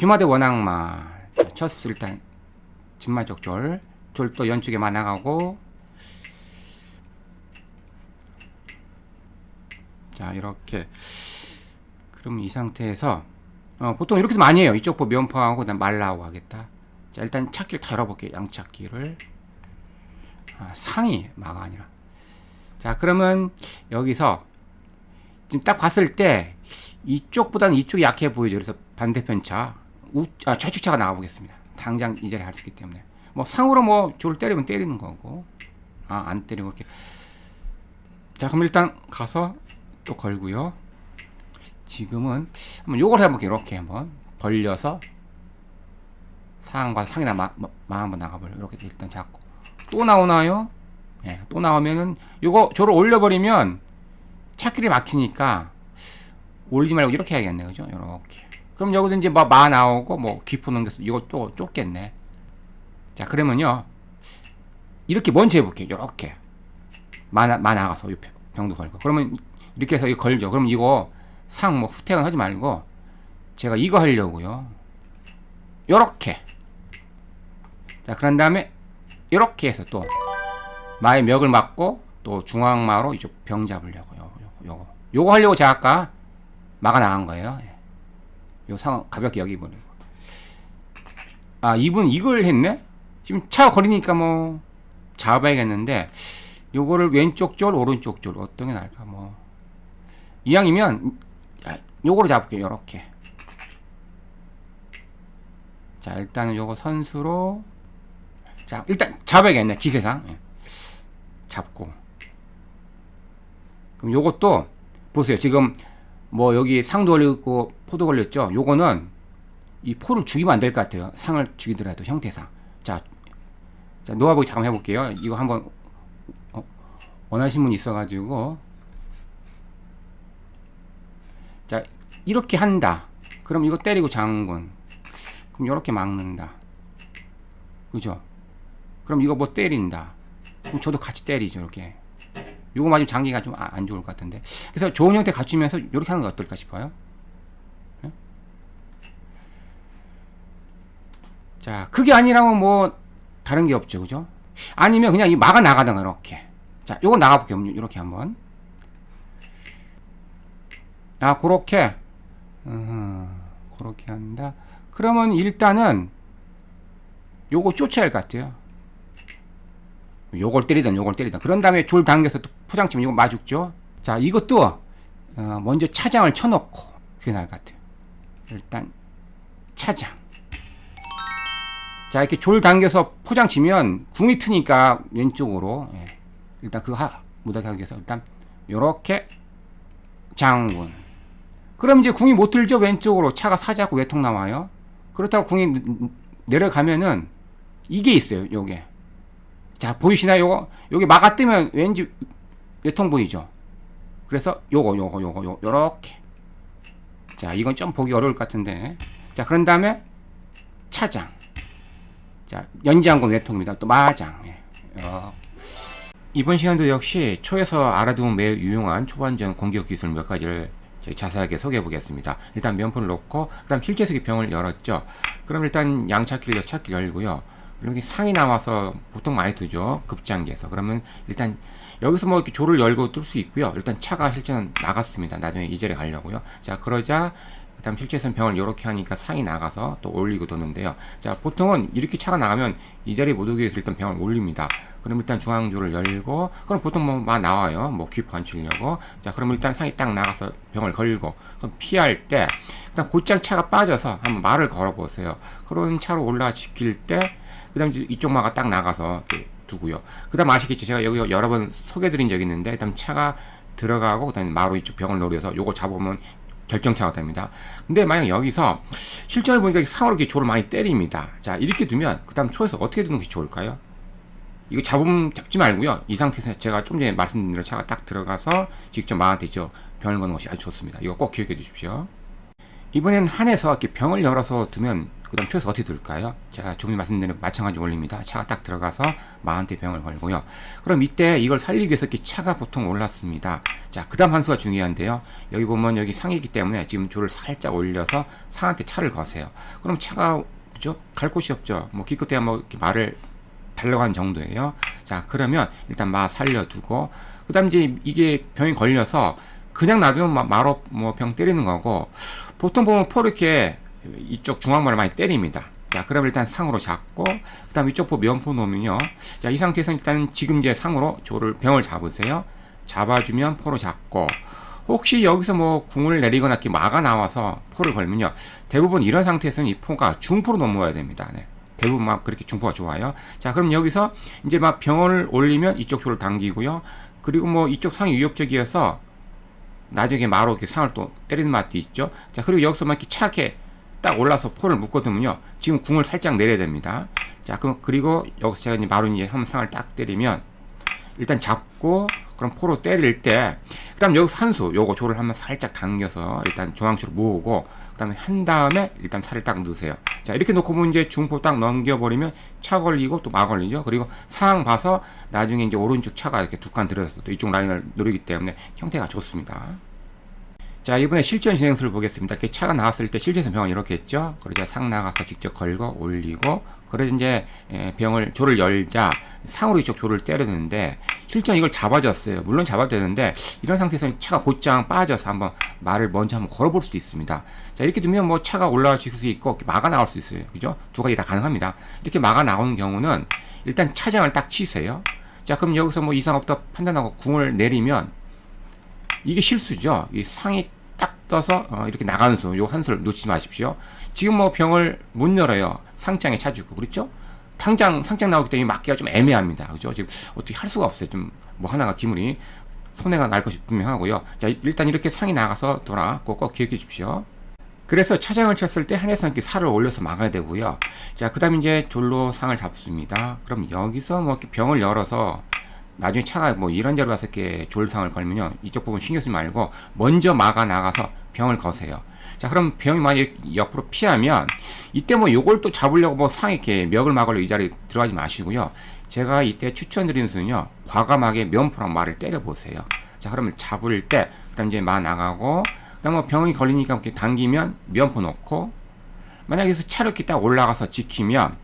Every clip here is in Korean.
규마대 원악마. 자, 쳤스 일단 진마적 졸. 졸도 연쪽에 만나가고. 자, 이렇게. 그럼 이 상태에서 어, 보통 이렇게 많이 해요. 이쪽 보 면포하고 그다음 말라고 하겠다. 자, 일단 찾기를 다 열어볼게요. 양찾기를. 아, 상이 마가 아니라. 자, 그러면 여기서 지금 딱 봤을 때 이쪽보다는 이쪽이 약해 보이죠. 그래서 반대편 차, 우, 아, 좌측차가 나와보겠습니다. 당장 이 자리에 할수 있기 때문에. 뭐 상으로 뭐 줄을 때리면 때리는 거고, 아, 안 때리고 이렇게. 자, 그럼 일단 가서 또 걸고요. 지금은 한번 요걸 해볼게요. 이렇게 한번 벌려서 상과 상이나 마, 마, 마 한번 나가버려. 이렇게 일단 잡고 또 나오나요? 예, 또 나오면은 요거 저를 올려버리면 찾길이 막히니까 올리지 말고 이렇게 해야겠네, 그죠? 이렇게. 그럼 여기서 이제 뭐 마 나오고 뭐 귀포 넘겨서 이거 또 쫓겠네. 자, 그러면요 이렇게 먼저 해볼게요. 이렇게 마, 나- 마 나가서 이 병도 걸고. 그러면 이렇게 해서 이거 걸죠. 그럼 이거 상 뭐 후퇴는 하지 말고 제가 이거 하려고요. 요렇게. 자, 그런 다음에 요렇게 해서 또 마의 멱을 맞고 또 중앙마로 이쪽 병 잡으려고요. 요거 요거. 요거 하려고 제가 아까 막아 나간 거예요. 예. 요 상황 가볍게 여기 보내고. 아, 이분 이걸 했네? 지금 차 걸리니까 뭐 잡아야겠는데 요거를 왼쪽 줄 오른쪽 줄 어떤 게 나을까 뭐 이왕이면 자, 요거로 잡을게요. 요렇게. 자, 일단은 요거 선수로 자, 일단 잡아야겠네. 기세상. 예. 잡고. 그럼 요것도 보세요. 지금 뭐 여기 상도 걸리고 포도 걸렸죠. 요거는 이 포를 죽이면 안 될 것 같아요. 상을 죽이더라도 형태상. 자, 자 노아보기 잠깐 해볼게요. 이거 한번 어, 원하신 분 있어가지고 자 이렇게 한다. 그럼 이거 때리고 장군. 그럼 이렇게 막는다. 그죠? 그럼 이거 뭐 때린다. 그럼 저도 같이 때리죠. 이렇게. 요거 맞으면 장기가 좀 안 좋을 것 같은데. 그래서 좋은 형태 갖추면서 이렇게 하는 거 어떨까 싶어요. 예? 자, 그게 아니라면 뭐 다른 게 없죠. 그죠? 아니면 그냥 이 막아 나가다가 이렇게. 자, 요거 나가 볼게요. 이렇게 한번. 아, 그렇게. 어, 그렇게 한다. 그러면 일단은 요거 쫓아야 할 것 같아요. 요걸 때리든 요걸 때리든. 그런 다음에 줄 당겨서 또 포장치면 이거 마죽죠. 자, 이것도 어, 먼저 차장을 쳐놓고 그게 나을 것 같아요. 일단 차장. 자, 이렇게 줄 당겨서 포장치면 궁이 트니까 왼쪽으로 예. 일단 그거 하, 못하게 하기 위해서 일단 요렇게 장군. 그럼 이제 궁이 못 들죠 왼쪽으로 차가 사자고 외통 나와요. 그렇다고 궁이 내려가면은 이게 있어요. 요게 자 보이시나요? 요거 요게 막아 뜨면 왠지 외통 보이죠. 그래서 요거 요거 요거 요 요렇게 자 이건 좀 보기 어려울 것 같은데 자 그런 다음에 차장 자 연장군 외통입니다. 또 마장 예. 이번 시간도 역시 초에서 알아두면 매우 유용한 초반전 공격 기술 몇 가지를 자세하게 소개해 보겠습니다. 일단 면포를 놓고 그 다음 실제석의 병을 열었죠. 그럼 일단 양찾기를 찾기 열고요. 이렇게 상이 나와서 보통 많이 두죠. 급장기에서. 그러면 일단 여기서 뭐 이렇게 조를 열고 뜰수 있고요. 일단 차가 실제는 나갔습니다. 나중에 이 자리에 가려고요. 자, 그러자 그 다음 실제선 병을 이렇게 하니까 상이 나가서 또 올리고 도는데요. 자, 보통은 이렇게 차가 나가면 이 자리에 못 오기 위해서 일단 병을 올립니다. 그럼 일단 중앙줄을 열고 그럼 보통 뭐 막 나와요. 뭐 귀포 안 치려고. 자, 그럼 일단 상이 딱 나가서 병을 걸고 그럼 피할 때 일단 곧장 차가 빠져서 한번 말을 걸어 보세요. 그런 차로 올라 지킬 때 그 다음 이제 이쪽 마가 딱 나가서 이렇게 두고요. 그 다음 아시겠죠? 제가 여기 여러 번 소개드린 적이 있는데 그 다음 차가 들어가고 그 다음에 마로 이쪽 병을 노려서 요거 잡으면 결정차가 됩니다. 근데 만약 여기서 실전을 보니까 상으로 이렇게 조를 많이 때립니다. 자 이렇게 두면 그 다음 초에서 어떻게 두는 것이 좋을까요? 이거 잡음 잡지 말고요. 이 상태에서 제가 좀 전에 말씀드린 대로 차가 딱 들어가서 직접 마한테 죠 병을 거는 것이 아주 좋습니다. 이거 꼭 기억해 주십시오. 이번엔 한에서 이렇게 병을 열어서 두면 그 다음 초에서 어떻게 둘까요? 제가 조금 말씀드린 마찬가지 원리입니다. 차가 딱 들어가서 마한테 병을 걸고요. 그럼 이때 이걸 살리기 위해서 이렇게 차가 보통 올랐습니다. 자, 그 다음 한수가 중요한데요. 여기 보면 여기 상이기 때문에 지금 조를 살짝 올려서 상한테 차를 거세요. 그럼 차가 그죠? 갈 곳이 없죠. 뭐 기껏해야 뭐 이렇게 말을 달려간 정도예요. 자, 그러면 일단 마 살려두고 그 다음 이제 이게 병이 걸려서 그냥 놔두면 마로 뭐 병 때리는 거고 보통 보면 포 이렇게 이쪽 중앙말을 많이 때립니다. 자, 그럼 일단 상으로 잡고, 그 다음 이쪽 포 면포 놓으면요. 자, 이 상태에서 일단 지금 이제 상으로 조를, 병을 잡으세요. 잡아주면 포로 잡고, 혹시 여기서 뭐 궁을 내리거나 이렇게 막아 나와서 포를 걸면요. 대부분 이런 상태에서는 이 포가 중포로 넘어가야 됩니다. 네. 대부분 막 그렇게 중포가 좋아요. 자, 그럼 여기서 이제 막 병을 올리면 이쪽 조를 당기고요. 그리고 뭐 이쪽 상이 위협적이어서 나중에 마로 이렇게 상을 또 때리는 맛도 있죠. 자, 그리고 여기서 막 이렇게 차게 딱 올라서 포를 묶거든요. 지금 궁을 살짝 내려야 됩니다. 자, 그럼 그리고 여기서 제가 이제 마로 이제 한 상을 딱 때리면 일단 잡고 그럼 포로 때릴 때 그 다음 여기서 한수 요거 조를 한번 살짝 당겨서 일단 중앙수로 모으고 그 다음에 한 다음에 일단 살을 딱 넣으세요. 자 이렇게 놓고 보면 이제 중포 딱 넘겨버리면 차 걸리고 또 마 걸리죠. 그리고 상황 봐서 나중에 이제 오른쪽 차가 이렇게 두 칸 들어서 또 이쪽 라인을 누르기 때문에 형태가 좋습니다. 자 이번에 실전 진행수를 보겠습니다. 이렇게 차가 나왔을 때 실제에서 병을 이렇게 했죠. 그러자 상 나가서 직접 걸고 올리고 그래서 이제 예, 병을 조를 열자 상으로 이쪽 조를 때렸는데 실전 이걸 잡아줬어요. 물론 잡아도 되는데 이런 상태에서는 차가 곧장 빠져서 한번 말을 먼저 한번 걸어볼 수도 있습니다. 자 이렇게 두면 뭐 차가 올라갈 수 있고 막아 나올 수 있어요. 그죠? 두 가지 다 가능합니다. 이렇게 막아 나오는 경우는 일단 차장을 딱 치세요. 자 그럼 여기서 뭐 이상 없다 판단하고 궁을 내리면 이게 실수죠. 이 상이 딱 떠서 어, 이렇게 나가는 수, 요한 수를 놓치지 마십시오. 지금 뭐 병을 못 열어요. 상장에 차주고 그렇죠? 당장 상장 나오기 때문에 막기가 좀 애매합니다. 그죠? 지금 어떻게 할 수가 없어요. 좀 뭐 하나가 기물이 손해가 날 것이 분명하고요. 자 일단 이렇게 상이 나가서 돌아꼭 꼭 기억해 주십시오. 그래서 차장을 쳤을 때 한해서 이렇게 살을 올려서 막아야 되고요. 자, 그 다음에 이제 졸로 상을 잡습니다. 그럼 여기서 뭐 이렇게 병을 열어서 나중에 차가 뭐 이런저런 가서 이렇게 졸상을 걸면요. 이쪽 부분 신경 쓰지 말고 먼저 막아 나가서 병을 거세요. 자, 그럼 병이 많이 옆으로 피하면 이때 뭐 요걸 또 잡으려고 뭐 상에 이렇게 멱을 막으려고 이 자리에 들어가지 마시고요. 제가 이때 추천드리는 수는요. 과감하게 면포랑 말을 때려보세요. 자, 그러면 잡을 때, 그 다음 이제 마 나가고, 그 다음 뭐 병이 걸리니까 이렇게 당기면 면포 놓고, 만약에 서 차로 이렇게 딱 올라가서 지키면,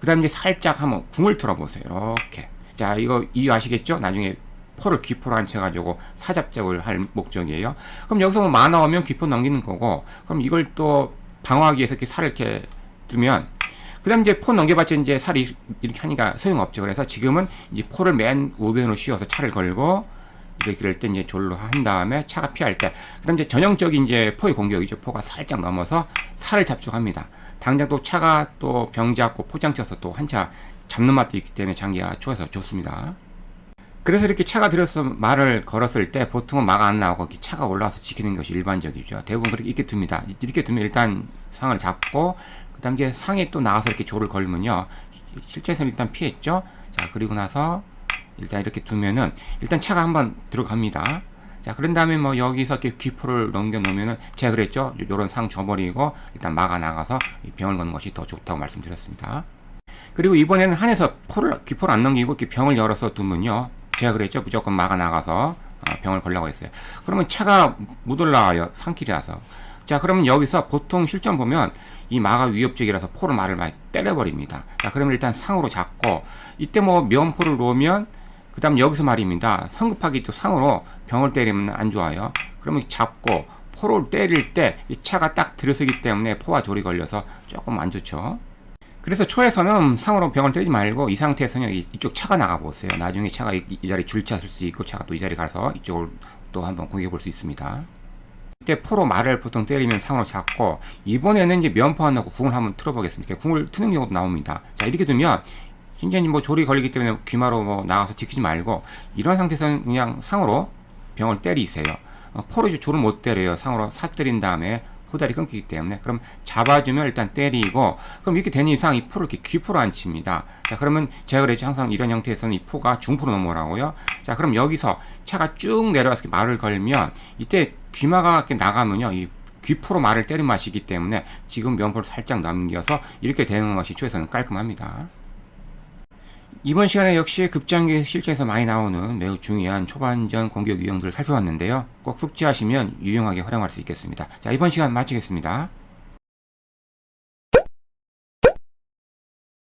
그 다음 이제 살짝 한번 궁을 틀어보세요. 이렇게. 자, 이거 이해하시겠죠? 나중에 포를 귀포로 앉혀가지고 사잡작을 할 목적이에요. 그럼 여기서 뭐마 나오면 귀포 넘기는 거고, 그럼 이걸 또 방어하기 위해서 이렇게 살을 이렇게 두면, 그 다음 이제 포 넘겨봤자 이제 살이 이렇게 하니까 소용없죠. 그래서 지금은 이제 포를 맨 우변으로 씌워서 차를 걸고, 이렇게 그럴 때 이제 졸로 한 다음에 차가 피할 때, 그 다음 이제 전형적인 이제 포의 공격이죠. 포가 살짝 넘어서 살을 잡축합니다. 당장 또 차가 또 병 잡고 포장 쳐서 또 한 차 잡는 맛도 있기 때문에 장기가 좋아서 좋습니다. 그래서 이렇게 차가 들어서 말을 걸었을 때 보통은 막 안 나오고 차가 올라와서 지키는 것이 일반적이죠. 대부분 그렇게 이렇게 둡니다. 이렇게 두면 일단 상을 잡고 그다음 에 상에 또 나와서 이렇게 조를 걸면요. 실제에서 일단 피했죠. 자 그리고 나서 일단 이렇게 두면은 일단 차가 한번 들어갑니다. 자 그런 다음에 뭐 여기서 이렇게 귀포를 넘겨 놓으면은 제가 그랬죠. 요런 상 줘버리고 일단 막아 나가서 병을 거는 것이 더 좋다고 말씀드렸습니다. 그리고 이번에는 한에서 포를 귀포를 안 넘기고 이렇게 병을 열어서 두면요. 제가 그랬죠. 무조건 막아 나가서 어, 병을 걸라고 했어요. 그러면 차가 못 올라와요. 산길이라서. 자, 그러면 여기서 보통 실전 보면 이 마가 위협적이라서 포를 말을 많이 때려버립니다. 자, 그러면 일단 상으로 잡고 이때 뭐 면포를 놓으면 그 다음 여기서 말입니다. 성급하게 또 상으로 병을 때리면 안 좋아요. 그러면 잡고 포를 때릴 때 이 차가 딱 들어서기 때문에 포와 조리 걸려서 조금 안 좋죠. 그래서 초에서는 상으로 병을 때리지 말고 이 상태에서는 이쪽 차가 나가 보세요. 나중에 차가 이, 이 자리 줄차 쓸 수 있고 차가 또 이 자리 가서 이쪽을 또 한번 공격해 볼 수 있습니다. 이때 포로 말을 보통 때리면 상으로 잡고 이번에는 이제 면포 안 넣고 궁을 한번 틀어보겠습니다. 궁을 트는 경우도 나옵니다. 자 이렇게 두면 신전이 뭐 조리 걸리기 때문에 귀마로 뭐 나가서 지키지 말고 이런 상태에서는 그냥 상으로 병을 때리세요. 어, 포로 이제 조를 못 때려요. 상으로 사 때린 다음에 포다리 끊기기 때문에 그럼 잡아주면 일단 때리고 그럼 이렇게 되는 이상 이 포를 이렇게 귀포로 안 칩니다. 자 그러면 제가 그랬죠 항상 이런 형태에서는 이 포가 중포로 넘어가고요. 자 그럼 여기서 차가 쭉 내려와서 말을 걸면 이때 귀마가 이렇게 나가면요 이 귀포로 말을 때린 맛이기 때문에 지금 면포를 살짝 남겨서 이렇게 대응한 것이 초에서는 깔끔합니다. 이번 시간에 역시 급장기 실전에서 많이 나오는 매우 중요한 초반전 공격 유형들을 살펴봤는데요. 꼭 숙지하시면 유용하게 활용할 수 있겠습니다. 자, 이번 시간 마치겠습니다.